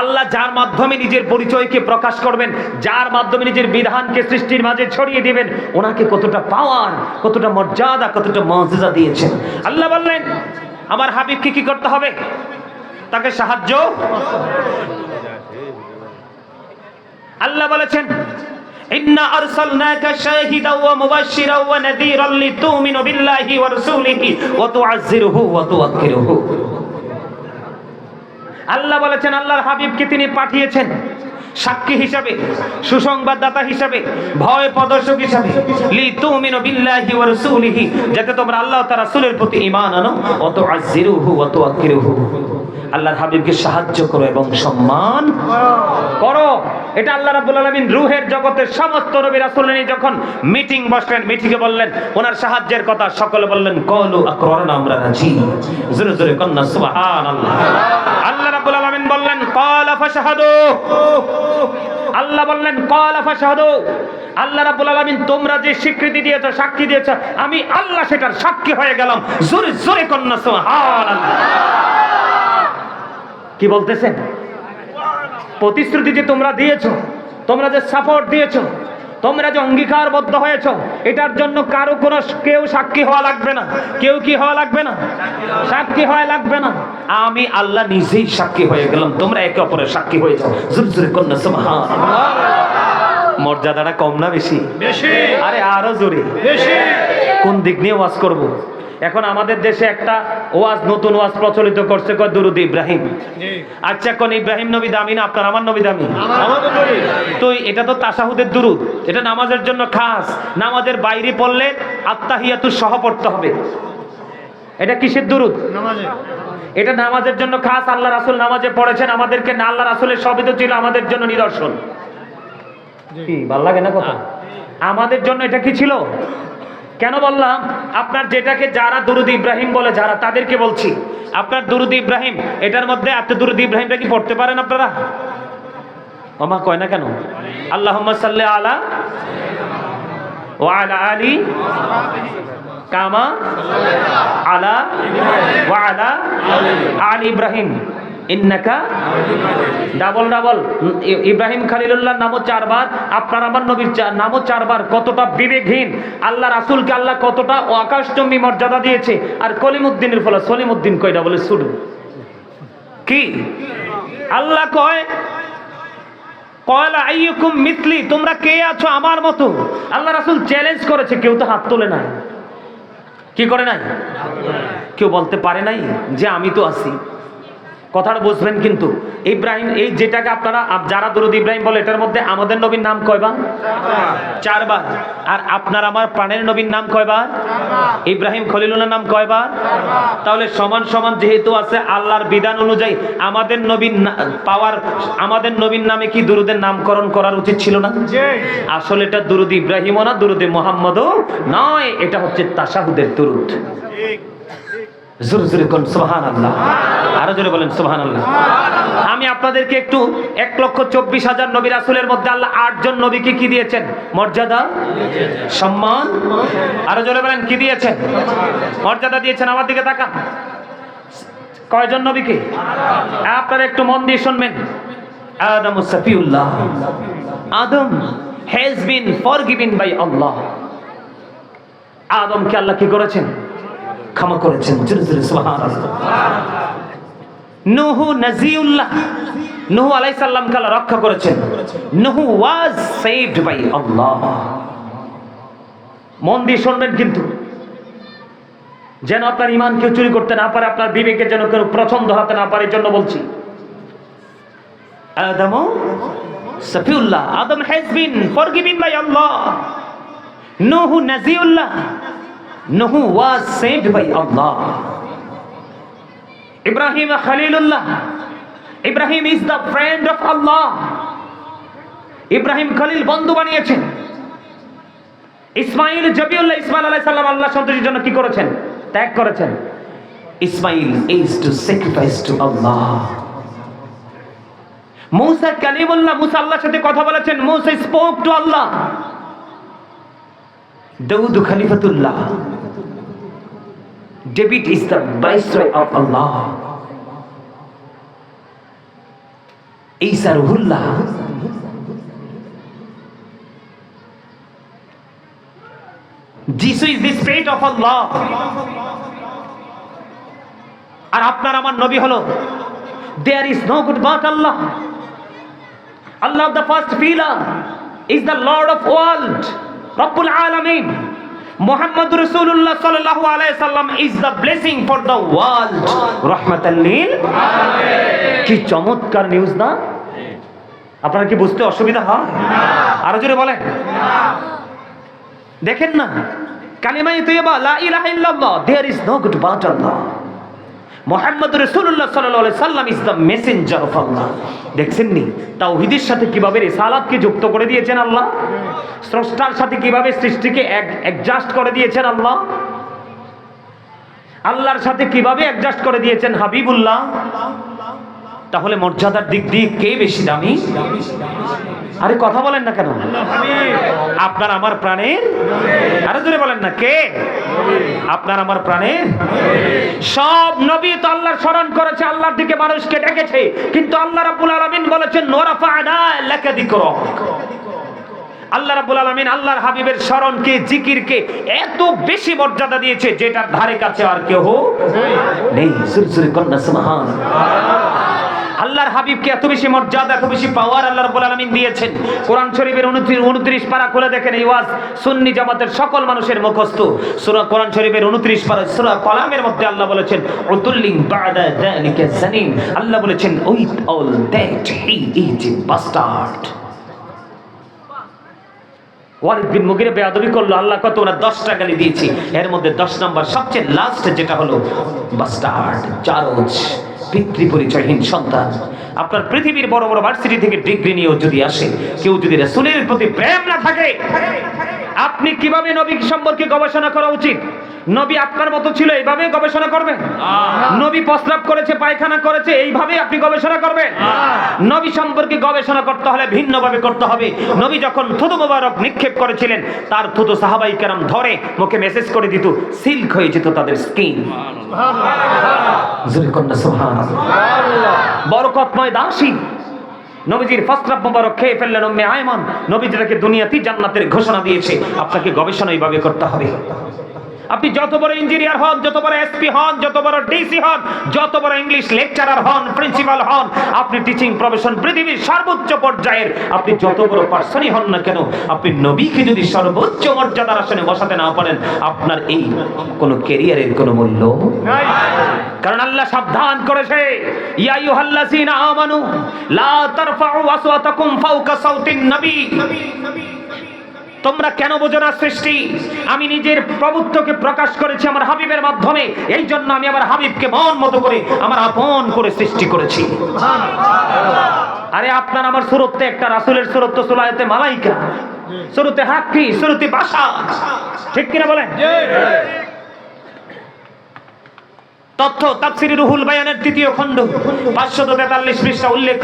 আল্লাহ যার মাধ্যমে নিজের পরিচয়কে প্রকাশ করবেন, যার মাধ্যমে নিজের বিধানকে সৃষ্টির মাঝে ছড়িয়ে দিবেন, ওনাকে কতটা পাওয়ার কতটা মর্যাদা কতটা মর্যাদা দিয়েছেন। আল্লাহ বললেন, আমার হাবিবকে কি করতে হবে? তাকে সাহায্য আল্লাহ বলেছেন শাহিদাও ওয়া আল্লাহ বলেছেন, আল্লাহর হাবিবকে তিনি পাঠিয়েছেন সাক্ষী হিসাবে, সুসংবাদদাতা হিসাবে, ভয় প্রদর্শক হিসাবে। লি তুমিনু বিল্লাহি ওয়া রাসূলিহি, যাতে তোমরা আল্লাহ তাআলা রাসূলের প্রতি ঈমান আনো, ওয়া তুআজ্জিরুহু ওয়া তুওয়াক্কিরুহু আল্লাহর হাবিবকে সাহায্য করো এবং সম্মান করো। এটা আল্লাহ রাব্বুল আলামিন রূহের জগতের সমস্ত নবী রাসূল নিয়ে যখন মিটিং বসলেন, মিটিংয়ে বললেন, ওনার সাহায্যের কথা সকলে বললেন, কলু আকরারনা আমরা রাজি। জোরে জোরে কন্না সুবহানাল্লাহ। আল্লাহ রাব্বুল আলামিন বললেন ক্বালা ফাশহাদু। আল্লাহ বললেন ক্বালা ফাশহাদু। আল্লাহ রাব্বুল আলামিন, তোমরা যে স্বীকৃতি দিয়েছ, সাক্ষী দিয়েছ, আমি আল্লাহ সেটার সাক্ষী হয়ে গেলাম। জোরে জোরে কন্না সুবহানাল্লাহ। কি বলতেছেন? প্রতিশ্রুতি যে তোমরা দিয়েছ তোমরা যে সাপোর্ট দিয়েছ তোমরা যে অঙ্গীকারবদ্ধ হয়েছো এটার জন্য কারও কোনো কেউ সাক্ষী হওয়া লাগবে না। কেউ কি হওয়া লাগবে না? সাক্ষী হওয়া লাগবে না। আমি আল্লাহ নিজেই সাক্ষী হয়ে গেলাম। তোমরা একে অপরের সাক্ষী হয়ে যাও। জোরে জোরে কন্যা সুবহানাল্লাহ। মর্যাদাটা কম না বেশি? বেশি। আরে আরও জোরে। বেশি। কোন দিক নিয়ে ওয়াজ করব? এখন আমাদের দেশে একটা ওয়াজ নতুন ওয়াজ প্রচলিত করছে কয় দুরুদ ইব্রাহিম। আচ্ছা কোন ইব্রাহিম নবী দামি না আপনার? আমার নবী দামি। তো এটা তো তাসাহুদের দুরুদ। এটা নামাজের জন্য খাস। নামাজের বাইরে পড়লে আত্মাহিয়াতুর সহ পড়তে হবে। এটা কিসের দুরুদ? নামাজে। এটা নামাজের জন্য খাস। আল্লাহ রাসূল নামাজে পড়েছেন। আমাদেরকে না আল্লাহ রাসূলের সবই তো ছিল আমাদের জন্য নিদর্শন। কি ভালো লাগে না কথা? আমাদের জন্য এটা কি ছিল? কেন বললাম? আপনার যেটাকে যারা দুরুদ ইব্রাহিম বলে, যারা তাদেরকে বলছি। আপনার দুরুদ ইব্রাহিম, এটার মধ্যে আপনি দুরুদ ইব্রাহিমটা কি পড়তে পারেন আপনারা? ওমা কয় না কেন? আল্লাহ আলা ও আলা আলী কামা আলা ওয়া আলা আলী ইব্রাহিম। ইন্নাকা ডাবল ডাবল। ইব্রাহিম খালিলুল্লাহ নামও চারবার, আপনার আমার নবীর নামও চারবার। কতটা বিবেকহীন। আল্লাহ রাসূলকে আল্লাহ কতটা আকাশচম্বী মর্যাদা দিয়েছে। আর কলিমুদ্দিনের ফলে সলিমুদ্দিন কয়টা বলে? শুধু কি? আল্লাহ কয়, কয়লা আইয়ুকুম মিথলি তোমরা কে আছো আমার মতো? আল্লাহ রাসূল চ্যালেঞ্জ করেছে, কেউ তো হাত তোলে নাই। কি করে নাই? কেউ বলতে পারে নাই যে আমি তো আছি। কথাটা বুঝবেন কিন্তু। ইব্রাহিম এই যেটাকে আপনারা যারা দরুদ ইব্রাহিম বলে এটার মধ্যে আমাদের নবীর নাম কয়বার চারবার। আর আপনার আমার প্রাণের নবীর নাম কয়বার ইব্রাহিম খলিলুল্লাহ নাম কয়বার তাহলে সমান সমান যেহেতু আছে আল্লাহর বিধান অনুযায়ী আমাদের নবীর পাওয়ার আমাদের নবীর নামে কি দুরুদের নামকরণ করার উচিত ছিল না? আসলে এটা দুরুদ ইব্রাহিমও না দুরুদে মোহাম্মদও নয়। এটা হচ্ছে তাসাহুদের দুরুদ। ঠিক। জোরে জোরে সোহান আল্লাহ আরও জোরে বলেন সোহান আল্লাহ আমি আপনাদেরকে একটু এক লক্ষ চব্বিশ হাজার নবী রাসুলের মধ্যে আল্লাহ আটজন নবীকে কি দিয়েছেন? মর্যাদা? সম্মান? আরও জোরে বলেন, কি দিয়েছেন? মর্যাদা দিয়েছেন, আমার দিকে তাকান। কয়জন নবীকে? আপনারা একটু মন দিয়ে শুনবেন। Adam Shafiullah. Adam has been forgiven by Allah আদমকে আল্লাহ কি করেছেন? ক্ষমা করেছেন। নুহু নাজিউল্লাহ, নুহু আলাইহিস সালাম আল্লাহ রক্ষা করেছেন। Nuh was saved by Allah. মন দিয়ে শুনবেন কিন্তু। যেন আপনার ইমান কেউ চুরি করতে না পারে, আপনার বিবেকে যেন কেউ প্রথম ধরাতে না পারে জন্য বলছি। Adam Safiullah, Adam has been forgiven by Allah. Nuh Najiullah Nuh was saved by Allah. Ibrahim Khalilullah, Ibrahim is the friend of Allah. Ibrahim Khalil বন্ধু বানিয়েছেন। ইসমাইল জবিউল্লাহ, ইসমাইল আলাইহিস সালাম আল্লাহ সন্তুষ্টির জন্য কি করেছেন? ত্যাগ করেছেন। Ismail is to sacrifice to Allah. Musa Kalimullah, Musa আল্লাহর সাথে কথা বলেছেন, Musa spoke to Allah. Daud Khalifatullah. David is the viceroy of Allah Isa Ruhullah Jishu is the spirit of Allah আর আপনার আমার নবী হলো there is no god but Allah Allah the first pillar is the lord of world রব্বুল আলামিন Mohammad সাল্লাল্লাহু আলাইহি সাল্লাম is the blessing for the world রাহমাতাল লিল। কি চমৎকার নিউজ না? আপনারা কি বুঝতে অসুবিধা হয় আরও জোরে বলেন। দেখেন না। কালিমাই তৈবা লা ইলাহা ইল্লাল্লাহ there is no god but Allah Mohammad রসুল্লাহ সাল্লাহ সাল্লাম is the messenger of Allah দেখছেন নি? তাওহিদের সাথে কীভাবে রেসালাতকে যুক্ত করে দিয়েছেন আল্লাহ? স্রষ্টার সাথে কীভাবে সৃষ্টিকে অ্যাডজাস্ট করে দিয়েছেন আল্লাহ? আল্লাহর সাথে কীভাবে অ্যাডজাস্ট করে দিয়েছেন হাবিবুল্লাহ? তাহলে মর্যাদার দিক দিয়ে কে বেশি দামি? আরে কথা বলেন না কেন? আপনার আমার প্রাণের? আরে জোরে বলেন না, কে? আপনার আমার প্রাণের? সব নবী তো আল্লাহর স্মরণ করেছে, আল্লাহর দিকে মানুষকে ডেকেছে, কিন্তু আল্লাহ রাব্বুল আলামিন বলেছেন নোরাফানা লাকা যিকরক আল্লাহ রাব্বুল আলামিন আল্লাহর হাবিবের স্মরণকে, জিকিরকে এত বেশি মর্যাদা দিয়েছে, যেটার ধারে কাছে আর কেউ নেই। সুরসুরি কন্যা আল্লাহর হাবিবকে এত বেশি মর্যাদা, এত বেশি পাওয়ার আল্লাহ রাব্বুল আলামিন দিয়েছেন। কোরআন শরীফের 29 29 পারা খুলে দেখেন এই ওয়াজ সুন্নি জামাতের সকল মানুষের মুখস্থ। সূরা কোরআন শরীফের 29 পারা, সূরা কলামের মধ্যে আল্লাহ বলেছেন উতুল্লিং বাদা যালিকা জানিম। আল্লাহ বলেছেন with all that he is a bastard Walid bin Mughira বেয়াদবি করল, আল্লাহ কত ওরা দশটা গালি দিয়েছি। এর মধ্যে দশ নম্বর সবচেয়ে লাস্ট যেটা হলো বাস্টার্ড চারজ পিতৃ পরিচয়হীন সন্তান। আপনার পৃথিবীর বড় বড় ভার্সিটি থেকে ডিগ্রি নিয়েও যদি আসে, কেউ যদি রাসূলের প্রতি প্রেম না থাকে, আপনি কীভাবে নবী সম্পর্কে গবেষণা করা উচিত? নবী আপনার মতো ছিল এইভাবে গবেষণা করবেন নবী প্রস্রাব করেছে পায়খানা করেছে এইভাবে আপনি গবেষণা করবেন? নবী সম্পর্কে গবেষণা করতে হলে ভিন্নভাবে করতে হবে। নবী যখন থুতু মোবারক নিক্ষেপ করেছিলেন তার থুতু সাহাবাই কেরাম ধরে মুখে মেসেজ করে দিত সিল্ক হয়ে যেত তাদের স্কিন বরকতময় দাসী। নবীজির ফাসরাব মোবারক খেয়ে ফেললেন উম্মে আয়মান। নবীজিটাকে দুনিয়াতেই জান্নাতের ঘোষণা দিয়েছে আপনাকে গবেষণা এইভাবে করতে হবে। আপনি যত বড় ইঞ্জিনিয়ার হন, যত বড় এসপি হন, যত বড় ডিসি হন, যত বড় ইংলিশ লেকচারার হন প্রিন্সিপাল হন, আপনি টিচিং প্রফেশন পৃথিবীর সর্বোচ্চ পর্যায়ের, আপনি যত বড় পার্সনই হন না কেন, আপনি নবীকে যদি সর্বোচ্চ মর্যাদার আসনে বসাতে না পারেন, আপনার এই কোন ক্যারিয়ারের কোনো মূল্য নাই। কারণ আল্লাহ সাবধান করেছে, ইয়া আইয়ুহাল্লাযীনা আমানু, লা তারফাউ আসওয়াতাকুম ফাওকা সাউতিন নবী। তোমরা কেন বোঝো না সৃষ্টি? আমি নিজের প্রভুত্বকে প্রকাশ করেছি আমার হাবিবের মাধ্যমে। এই জন্য আমি আমার হাবিবকে মন মতো করে, আমার আপন করে সৃষ্টি করেছি। আরে আপনার আমার সুরত্বে একটা রাসুলের সুরত্ব সুলায়তে মালাইকা। সুরতে হাক্কি, সুরতে বাসা। ঠিক কিনা বলেন? তথ্য খণ্ড। 543 পৃষ্ঠা উল্লেখ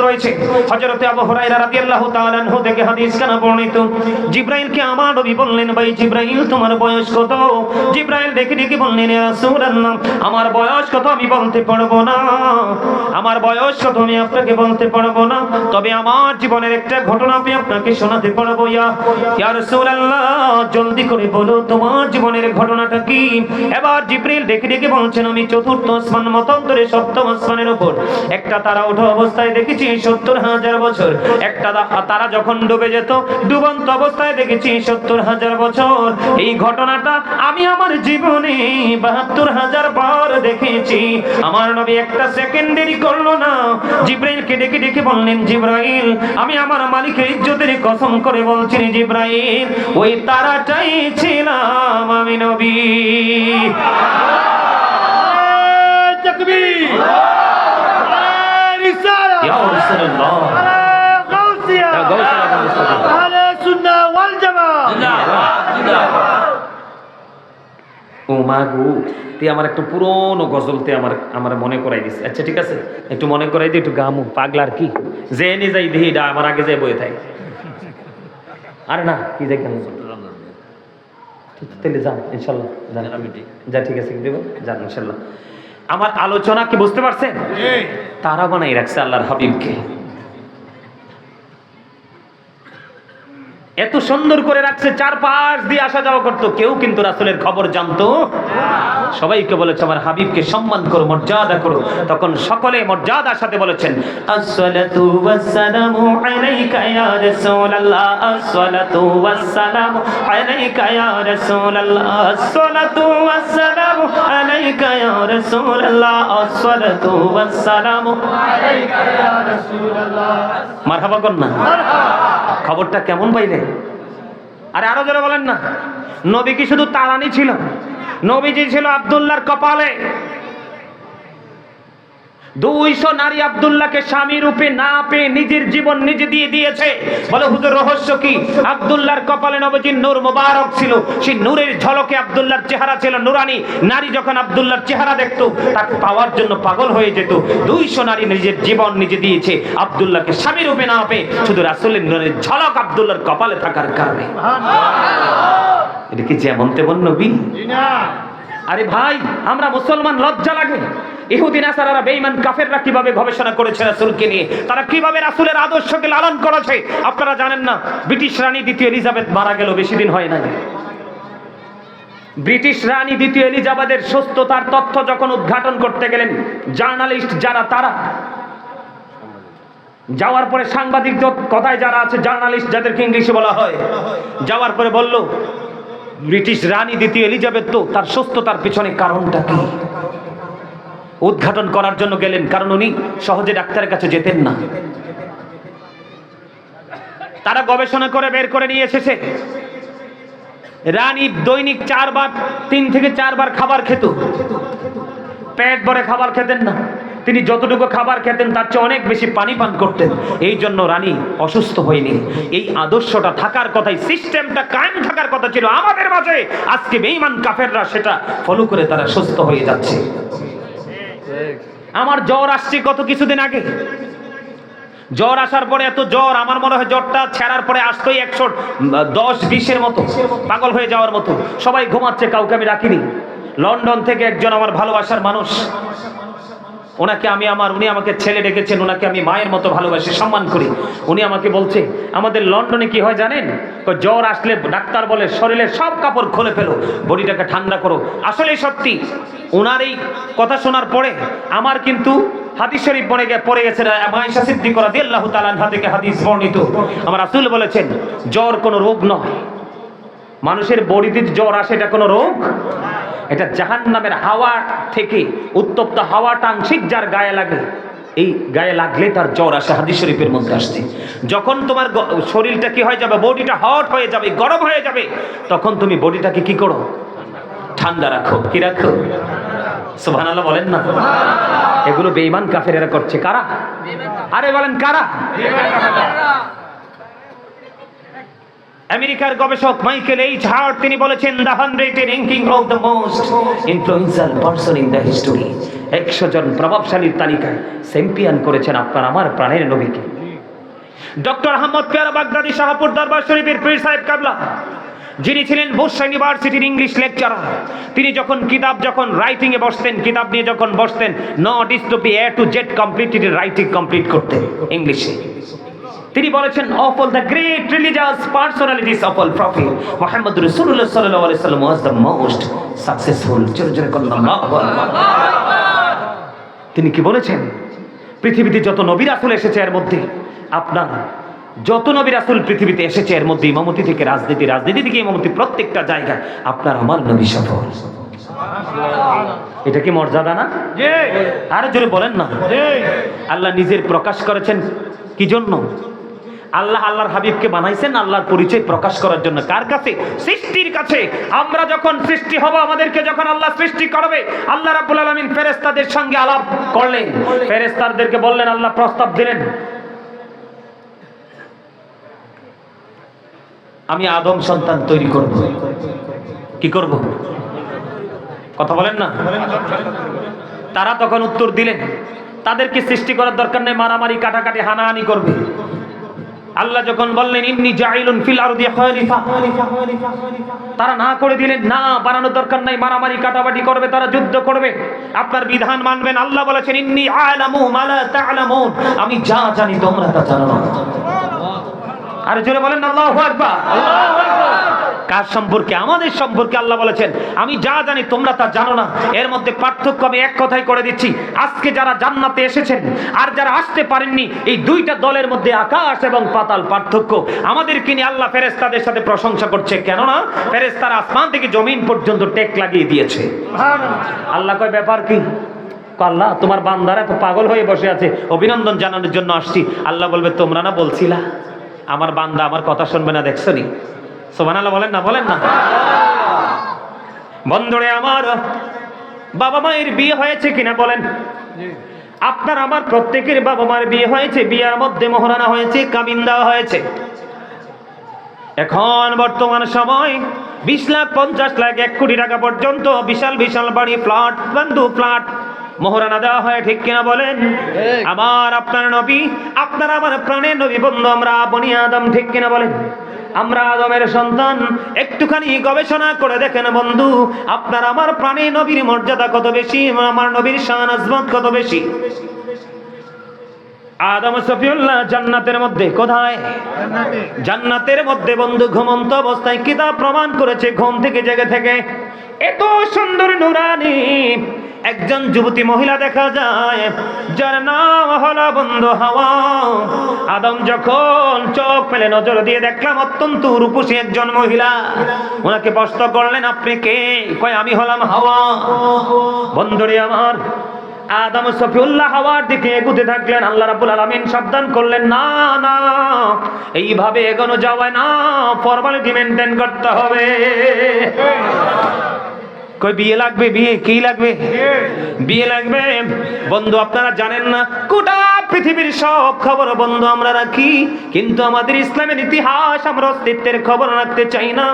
আমার বয়স কত? আমি বলতে পারব না। আমার বয়স কত আমি আপনাকে বলতে পারব না। তবে আমার জীবনের একটা ঘটনা আমি আপনাকে শোনাতে পারব জলদি করে বলো, তোমার জীবনের ঘটনাটা কি? এবার জিব্রাইল ডেকে ডেকে বলছেন, আমি চতুর্থ আসমান মতান্তরে সপ্তম আসমানের উপর। একটা তারা ওঠা অবস্থায় দেখেছি সত্তর হাজার বছর। একটা তারা যখন ডুবে যেত, ডুবন্ত অবস্থায় দেখেছি সত্তর হাজার বছর। এই ঘটনাটা আমি আমার জীবনে বাহাত্তর হাজার বার দেখেছি। আমার নবী একটা সেকেন্ড দেরি করল না। জিব্রাইলকে ডেকে ডেকে বললেন, জিব্রাইল, আমি আমার মালিকের ইজ্জতের কসম করে বলছি জিব্রাইল, ওই তারাটাই ছিলাম আমি নবী। تكبير رسالة ইয়া রাসূলুল্লাহ غوثية يا غوث يا غوث. أهل السنة والجماعة ও মা গো তুই আমার একটু পুরনো গজলতে আমার আমার মনে করাই দিস আচ্ছা ঠিক আছে একটু মনে করাই দি একটু গামু পাগলার কি যে নি যাই দেহি ডা আমার আগে যাই বয়ে থাকে আরে না কি দেখেন তাহলে যান ইনশাল্লাহ যান যা ঠিক আছে দেবো যান ইনশাল্লাহ আমার আলোচনা কি বুঝতে পারছেন? তারা বানাই রাখছে আল্লাহর হাবিবকে। এত সুন্দর করে রাখছে চার পাশ দিয়ে আসা যাওয়া করতো। কেউ কিন্তু রাসুলের খবর জানতো। সবাইকে বলেছে, আমার হাবিবকে সম্মান করো, মর্যাদা করো। তখন সকলে মর্যাদার সাথে বলেছেন ওয়াসসালামু মারহাবা কর না। খবরটা কেমন পাইলে আরে আরও যারা বলেন না। নবী কি শুধু তারানি ছিল? নবীজি ছিল আবদুল্লার কপালে। দুইশো নারী আব্দুল্লাহকে স্বামী রূপে না পেয়ে নিজের জীবন নিজে দিয়ে দিয়েছে। বলে হুজুর রহস্য কি? আব্দুল্লাহর কপালে নবীজির নূর মোবারক ছিল। সেই নূরের ঝলকে আব্দুল্লাহর চেহারা ছিল নুরানি। নারী যখন আব্দুল্লাহর চেহারা দেখতো তাকে পাওয়ার জন্য পাগল হয়ে যেত। দুইশো নারী নিজের জীবন নিজে দিয়েছে। আব্দুল্লাহকে স্বামী রূপে না পেয়ে শুধু রাসূলের নূরের ঝলক আব্দুল্লাহর কপালে থাকার কারণে। এটা কি যেমন তেমন নবী? আরে ভাই, আমরা মুসলমান, লজ্জা লাগে। ইহুদিন আসারারা বেঈমান, কাফেররা কীভাবে গবেষণা করেছে লালন করেছে? আপনারা জানেন না, ব্রিটিশ রানী দ্বিতীয় এলিজাবেথ মারা গেল, বেশি দিন হয় নাই। ব্রিটিশ রানী দ্বিতীয় এলিজাবেথের সুস্থতার তথ্য যখন উদ্ঘাটন করতে গেলেন, জার্নালিস্ট যারা, তারা। যাওয়ার পরে সাংবাদিক কথায় যারা আছে, জার্নালিস্ট যাদেরকে ইংলিশে বলা হয়, যাওয়ার পরে বলল ব্রিটিশ রানী দ্বিতীয় এলিজাবেথ তো, তার সুস্থতার পিছনে কারণটা কি? উদ্ঘাটন করার জন্য গেলেন, কারণ উনি সহজে ডাক্তারের কাছে যেতেন না। তারা গবেষণা করে বের করে নিয়ে এসেছে। রানী দৈনিক চারবার, তিন থেকে চারবার খাবার খেত। পেট ভরে খাবার খেতেন না। তিনি যতটুকু খাবার খেতেন, তার চেয়ে অনেক বেশি পানি পান করতেন। এই জন্য রানী অসুস্থ হয়নি। এই আদর্শটা থাকার কথাই, সিস্টেমটা কায়েম থাকার কথা ছিল আমাদের মাঝে। আজকে বেঈমান কাফেররা সেটা ফলো করে তারা সুস্থ হয়ে যাচ্ছে। আমার জ্বর আসছে কত কিছুদিন আগে। জ্বর আসার পরে এত জ্বর, আমার মনে হয় জ্বরটা ছেড়ার পরে আসতোই একশো দশ, বিশের মতো, পাগল হয়ে যাওয়ার মতো। সবাই ঘুমাচ্ছে, কাউকে আমি রাখিনি লন্ডন থেকে একজন আমার ভালোবাসার মানুষ ওনাকে আমি আমার, উনি আমাকে ছেলে ডেকেছেন ওনাকে আমি মায়ের মতো ভালোবাসি, সম্মান করি। উনি আমাকে বলছে, আমাদের লন্ডনে কি হয় জানেন? জ্বর আসলে ডাক্তার বলে, শরীরের সব কাপড় খুলে ফেলো, বডিটাকে ঠান্ডা করো। আসলে সত্যি ওনার এই কথা শোনার পরে আমার কিন্তু হাদিস শরীফ পড়ে গে, পড়ে গেছে মায়েশা সিদ্দিক রাদিয়াল্লাহু তাআলা থেকে হাদিস বর্ণিত। আমার রাসূল বলেছেন, জ্বর কোনো রোগ নয়। মানুষের বডিতে জ্বর আসে, এটা কোনো রোগ এটা জাহান নামের হাওয়া থেকে উত্তপ্ত হাওয়াটা আংশিক যার গায়ে লাগে, এই গায়ে লাগলে তার জ্বর আসে, হাদিস শরীফের মধ্যে আসছে। যখন তোমার শরীরটা কি হয়ে যাবে, বডিটা হট হয়ে যাবে, গরম হয়ে যাবে, তখন তুমি বডিটাকে কি করো? ঠান্ডা রাখো। কি রাখো? সুবহানাল্লাহ বলেন না। এগুলো বেঈমান কাফেরেরা করছে। কারা? আরে বলেন, কারা? আমেরিকার গবেষক মাইকেল এইচ হার্ট তিনি বলেছেন the hundred ranking of the most influential person in the history একশো জন প্রভাবশালীর তালিকায় চ্যাম্পিয়ন করেছেন আপনার, আমার প্রাণের নবীকে। ডক্টর আহমদ পেয়ারা বাগদাদি শাহপুর দরবার শরীফের পীর সাহেব কাবলা, যিনি ছিলেন বুশ ইউনিভার্সিটির ইংলিশ লেকচারার, তিনি যখন কিতাব যখন রাইটিং এ বসতেন, কিতাব নিয়ে যখন বসতেন not is to be A to Z completed writing complete করতেন ইংলিশে। তিনি বলেছেন of all the great religious personalities of all prophet Mohammad রাসূলুল্লাহ সাল্লাল্লাহু আলাইহি সাল্লাম ওয়াজ দ্য মোস্ট সাকসেসফুল জোরে জোরে করুন আল্লাহু আকবার। তিনি কি বলেছেন? পৃথিবীতে যত নবী রাসূল এসেছে এর মধ্যে আপনার যত নবী রাসূল পৃথিবীতে এসেছে এর মধ্যে ইমামতি থেকে রাজনীতি রাজনীতি থেকে ইমামতি প্রত্যেকটা জায়গায় আপনার আমার নবী সফল। এটা কি মর্যাদা না? জি। আরও জোরে বলেন না। আল্লাহ নিজের প্রকাশ করেছেন কি জন্য? আল্লাহ আল্লাহর হাবিবকে বানাইছেন, আল্লাহর পরিচয় প্রকাশ করার জন্য। কার কাছে? সৃষ্টির কাছে। আমরা যখন সৃষ্টি হব, আমাদেরকে যখন আল্লাহ সৃষ্টি করবে, আল্লাহ রাব্বুল আলামিন ফেরেশতাদের সঙ্গে আলাপ করলেন। ফেরেশতাদেরকে বললেন, আল্লাহ প্রস্তাব দিলেন। আমি আদম সন্তান তৈরি করব। কি করব? কথা বলেন না? তারা তখন উত্তর দিলেন, তাদেরকে সৃষ্টি করার দরকার নেই, মারামারি, কাটাকাটি, হানাহানি করবে। আল্লাহ যখন বললেন, ইন্নি জাইলুন ফিল আরদি খলিফা। তারা না করে দিলেন, না, বানানোর দরকার নাই, মারামারি, কাটাবাটি করবে, তারা যুদ্ধ করবে। আপনার বিধান মানবেন, আল্লাহ বলেছেন, ইন্নি আলামু মা লা তাআলামুন। আমি যা জানি তোমরা তা জানো না। আর জোরে বলেন আল্লাহু আকবার আল্লাহু আকবার। কার সম্পর্কে? আমাদের সম্পর্কে আল্লাহ বলেছেন, আমি যা জানি তোমরা তা জানো না। এর মধ্যে পার্থক্য আমি এক কথাই করে দিচ্ছি। আজকে যারা জান্নাতে এসেছেন আর যারা আসতে পারেননি, এই দুইটা দলের মধ্যে আকাশ এবং পাতাল পার্থক্য। আমাদেরকে নিয়ে আল্লাহ ফেরেস্তাদের সাথে প্রশংসা করছে। কেননা ফেরেস্তারা আসমান থেকে জমিন পর্যন্ত টেক লাগিয়ে দিয়েছে। আল্লাহ কয়, ব্যাপার কি? আল্লাহ, তোমার বান্দারা এত পাগল হয়ে বসে আছে। অভিনন্দন জানানোর জন্য আসছি। আল্লাহ বলবে, তোমরা না বলছিলা? আমার বান্দা আমার কথা শুনবে না, দেখছ নি? সোমান বলেন না বলেন না। বন্ধুরে আমার বাবা মায়ের বিয়ে হয়েছে কিনা বলেন। আপনার আমার প্রত্যেকের বাবা মার বিয়ে হয়েছে বিয়ার মধ্যে মোহরানা হয়েছে কামিন দেওয়া হয়েছে। এখন বর্তমান সময় বিশ লাখ পঞ্চাশ লাখ এক কোটি টাকা পর্যন্ত বিশাল বিশাল বাড়ি ফ্ল্যাট বন্ধু ফ্ল্যাট মোহরানা দেওয়া হয় ঠিক কিনা বলেন? আমার আপনার নবী আপনার আমার প্রাণের নবী বন্ধু আমরা বনি আদম ঠিক কিনা বলেন? আমরা আদমের সন্তান। একটুখানি গবেষণা করে দেখেন বন্ধু, আপনার আমার প্রাণী নবীর মর্যাদা কত বেশি, আমার নবীর শান আজমত কত বেশি? আদম সফিউল্লাহ জান্নাতের মধ্যে কোথায়? জান্নাতের মধ্যে বন্ধু, ঘুমন্ত অবস্থায় কিতাব প্রমাণ করেছে, ঘুম থেকে জেগে থেকে। এত সুন্দর নুরানি একজন যুবতী মহিলা দেখা যায়, যার নাম হলো বন্ধু হাওয়া। আদম যখন চোখ ফেলে নজর দিয়ে দেখলাম, অত্যন্ত রূপসী একজন মহিলা। ওনাকে প্রশ্ন করলেন, আপনি কে? কয়, আমি হলাম হাওয়া। বন্ধুরে আমার, আদম সফিউল্লাহ হাওয়ার দিকে এগুতে থাকলেন। আল্লাহ রাব্বুল আলামিন সাবধান করলেন, না না, এইভাবে এগোনো যাওয়ায় না ফর্মালিটি মেনটেন করতে হবে। কই, বিয়ে লাগবে, বিয়ে? কি লাগবে? বিয়ে লাগবে? বন্ধু, আপনারা জানেন না, গোটা পৃথিবীর সব খবর বন্ধু আমরা রাখি, কিন্তু আমাদের ইসলামের ইতিহাস আমরা অস্তিত্বের খবর রাখতে চাই না।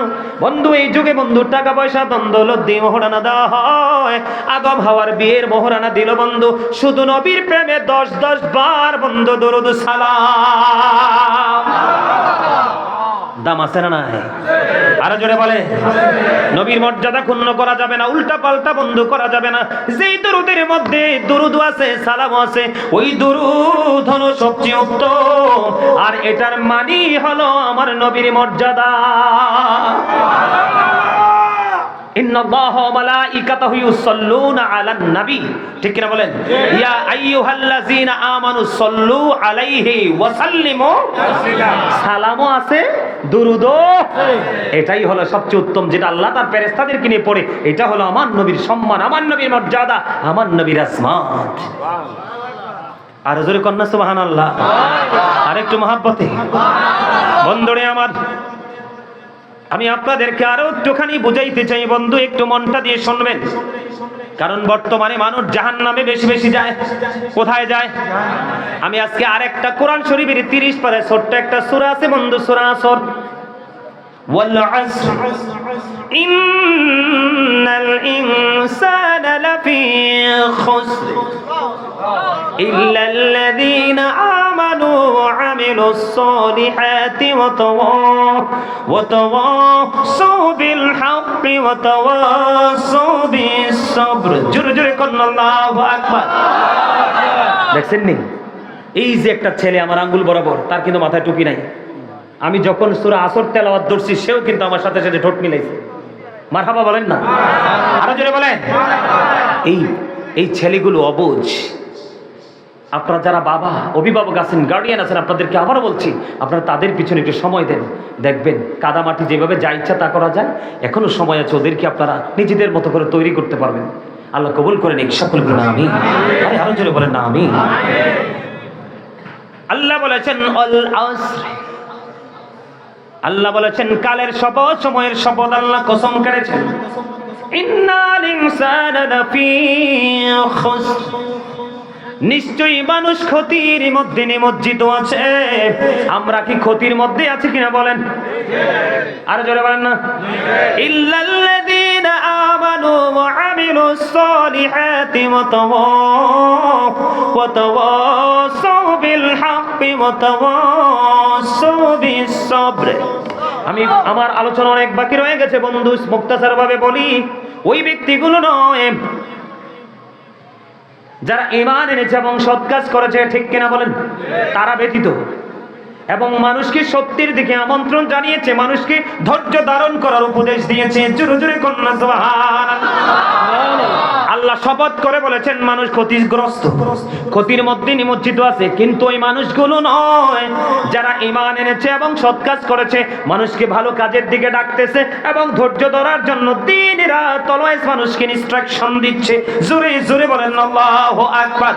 বন্ধু, এই যুগে বন্ধু টাকা পয়সা দ্বন্দ্ব দিয়ে মহরানা দেওয়া হয়। আদম হাওয়ার বিয়ের মহরানা দিল বন্ধু, শুধু নবীর প্রেমে দশ দশ বার বন্ধু, দরুদ সালাম। দাম আছে না নাই? আরও জোরে বলে। নবীর মর্যাদা ক্ষুণ্ণ করা যাবে না, উল্টা পাল্টা বন্ধ করা যাবে না। যেই দরুদের মধ্যে দরুদ আছে, সালাম আছে, ওই দরুদ হলো সবচেয়ে উত্তম। আর এটার মানি হলো আমার নবীর মর্যাদা। ঠিক কিনা বলেন? ইয়া আইয়ুহাল্লাযীনা আমানু সাল্লু আলাইহি ওয়া সাল্লিমু সালামও আছে এটাই হলো সবচেয়ে উত্তম যেটা আল্লাহ তার ফেরেশতাদেরকে নিয়ে পড়ে। এটা হলো আমার নবীর সম্মান আমার নবীর মর্যাদা আমার নবীর আর জোরে কন্যা সুবহানাল্লাহ। আরেকটু মহাব্বতে। বন্ধুরে আমার আমি আপনাদেরকে আরও একটুখানি বুঝাইতে চাই, বন্ধু, একটু মনটা দিয়ে শুনবেন। কারণ বর্তমানে মানুষ জাহান নামে বেশি বেশি যায়। কোথায় যায়? আমি আজকে আর একটা কোরআন শরীফের তিরিশ পারে ছোট্ট একটা সুরা আছে, বন্ধু, সুরা আসর ইল্লাল্লাযীনা وعملوا الصالحات وتوا- وتواصوا بالحق وتواصوا بالصبر جر جر كن الله أكبر দেখছেন নি এই যে একটা ছেলে আমার আঙ্গুল বরাবর তার কিন্তু মাথায় টুপি নাই আমি যখন সুরা আসর তেলাওয়াত ধরছি সেও কিন্তু আমার সাথে সাথে ঠোঁট মিলাইছে মারহাবা বলেন না আরো জোরে বলেন এই এই ছেলেগুলো অবুঝ আপনারা যারা বাবা, অভিভাবক আছেন গার্ডিয়ান আছেন, আপনাদেরকে আবারও বলছি, আপনারা তাদের পিছনে একটু সময় দেন। দেখবেন, কাদামাটি যেভাবে যা ইচ্ছা তা করা যায়, এখনও সময় আছে ওদেরকে আপনারা নিজেদের মতো করে তৈরি করতে পারবেন। আল্লাহ কবুল করে নিক, সকল আমি আরও জোরে বলেন না আমি আল্লাহ বলেছেন, অল আল্লাহ বলেছেন, কালের শপথ, সময়ের শপথ আল্লাহ কসম করেছেন ইন্নাল ইনসানা লাফি খুসর। নিশ্চয়ই মানুষ ক্ষতির মধ্যে নিমজ্জিত আছে। আমরা কি ক্ষতির মধ্যে আছি কিনা বলেন? আর জোরে বলেন না। বিল আমি আমার আলোচনা অনেক বাকি রয়ে গেছে বন্ধু মুক্তাসার ভাবে বলি, ওই ব্যক্তিগুলো নয়। যারা ইমান এনেছে এবং সৎ কাজ করেছে ঠিক কিনা বলেন? তারা ব্যতীত। এবং মানুষকে সত্যের দিকে আমন্ত্রণ জানিয়েছে, মানুষকে ধৈর্য ধারণ করার উপদেশ দিয়েছে। কন্যা আল্লাহ শপথ করে বলেছেন, মানুষ ক্ষতিগ্রস্ত, ক্ষতির মধ্যে নিমজ্জিত আছে। কিন্তু ওই মানুষগুলো নয়, যারা ইমান এনেছে এবং সৎ কাজ করেছে, মানুষকে ভালো কাজের দিকে ডাকতেছে এবং ধৈর্য ধরার জন্য দিন রাত অলওয়েজ মানুষকে ইনস্ট্রাকশন দিচ্ছে। জোরে জোরে বলেন, আল্লাহু আকবার।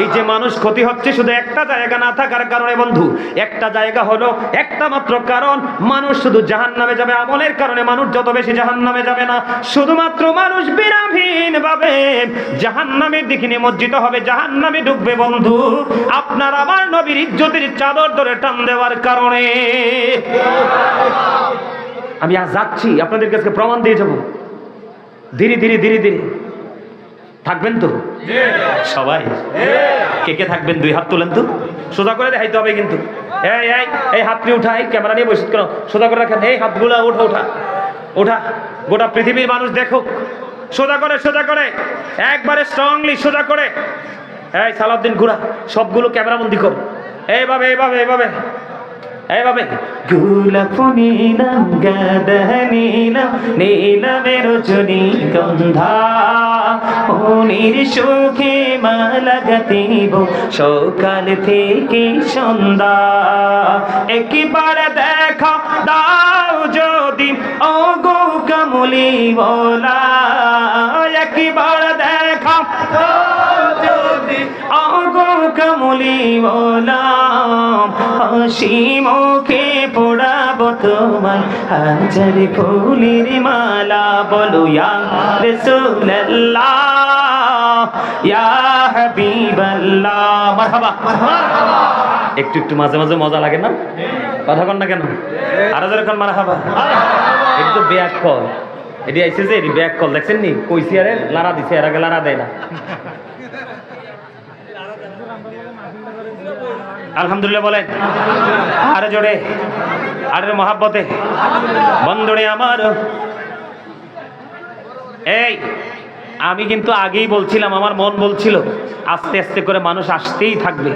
এই যে মানুষ ক্ষতি হচ্ছে, শুধু একটা জায়গা না থাকার কারণে, বন্ধু একটা জায়গা হলো একটা মাত্র কারণ, মানুষ শুধু জাহান নামে যাবে। আমলের কারণে মানুষ যত বেশি জাহান নামে যাবে না, শুধুমাত্র মানুষ বিরামহীন ভাবে জাহান নামের দিকে নিমজ্জিত হবে জাহান নামে ঢুকবে বন্ধু। আপনার আমার নবীর ইজ্জতের চাদর ধরে টান দেওয়ার কারণে। আমি আজ যাচ্ছি, আপনাদের কাছে প্রমাণ দিয়ে যাব। ধীরে ধীরে ধীরে ধীরে। থাকবেন তো? সবাই? কে কে থাকবেন? দুই হাত তোলেন তো। সোজা করে দেখাইতে হবে কিন্তু। এই এই এই হাত নিয়ে উঠা এই ক্যামেরা নিয়ে বসে কেন সোজা করে রাখেন। এই হাতগুলো ওঠা ওঠা। ওঠা। গোটা পৃথিবীর মানুষ দেখুক। সোজা করে সোজা করে। একবারে স্ট্রংলি সোজা করে। এই সালাউদ্দিন ঘুরা। সবগুলো ক্যামেরা বন্দি কর। এইভাবে এইভাবে এইভাবে। এইভাবে গোলাপ নীলাম গাদা নীলাম নীলামের রজনী গন্ধা। মনির সুখে মালা গাতিব, সকাল থেকে সন্ধ্যা। একবার দেখা দাও যদি ও গো কামলি বলা। একবার দেখা যদি কামলি বলা হাসি মুখে পড়াব তোমার হাজার ফুলের মালা বলো, ইয়া একটু একটু মাঝে মাঝে মজা লাগে না? কথা কন না কেন? আরও যেরকম মারহাবা। একটু ব্যাক কল। এটি আইসে যে এটি ব্যাক কল। দেখছেন নি? কইছি আরে লারা দিছে, এর আগে দেয় না। আলহামদুলিল্লাহ বলেন। আরে জোরে আরে মহাব্বতে। বন্ধুরে আমার। এই, আমি কিন্তু আগেই বলছিলাম, আমার মন বলছিল, আস্তে আস্তে করে মানুষ আসতেই থাকবে।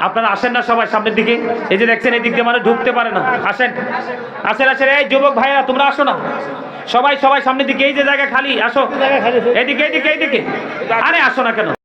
আপনারা আসেন না সবাই সামনের দিকে। এই যে দেখছেন, এই দিক দিয়ে মানুষ ঢুকতে পারে না। আসেন। আসেন আসেন। এই যুবক ভাইরা তোমরা আসো না। সবাই সবাই সামনের দিকে, এই যে জায়গা খালি, আসো। এদিকে এদিকে এদিকে। আরে আসো না কেন?